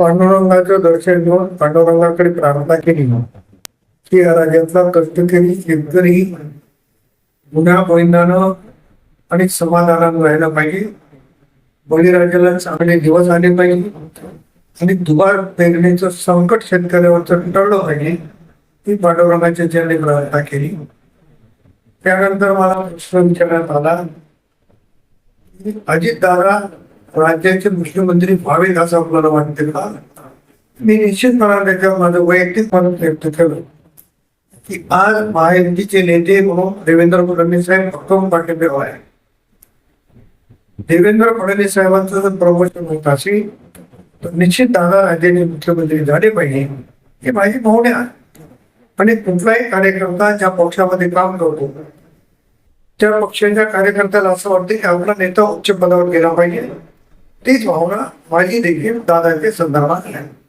पांडुरंगाचं दर्शन घेऊन पांडुरंगाकडे प्रार्थना केली. की या राज्यातला कष्टकरी शेतकरी गुन्हा परिणानं आणि समाधानानं राहायला पाहिजे. बळीराजाला चांगले दिवस आले पाहिजे. आणि दुबार पेरणीचं संकट शेतकऱ्यावरचं टळलं पाहिजे. ही पांडुरंगाच्या चरणी प्रार्थना केली. त्यानंतर मला प्रश्न विचारण्यात आला. की अजितदादा राज्याचे मुख्यमंत्री व्हावेत असं आपल्याला वाटते का? मी निश्चितपणे त्याच्यावर माझं वैयक्तिक मत व्यक्त केलं की आज महायुतीचे नेते म्हणून देवेंद्र फडणवीस साहेब भक्कम पाठिंबा आहे देवेंद्र फडणवीस साहेबांचं जर प्रमोशन होत असेल तर निश्चित दादा राज्याचे मुख्यमंत्री झाले पाहिजे हे माझी भावना आहे. आणि कुठलाही कार्यकर्ता ज्या पक्षामध्ये काम करतो त्या पक्षाच्या कार्यकर्त्याला असं वाटतं की आपला नेता उच्च पदावर गेला पाहिजे. तीच भावना माझी देखील दादाच्या संदर्भात आहे.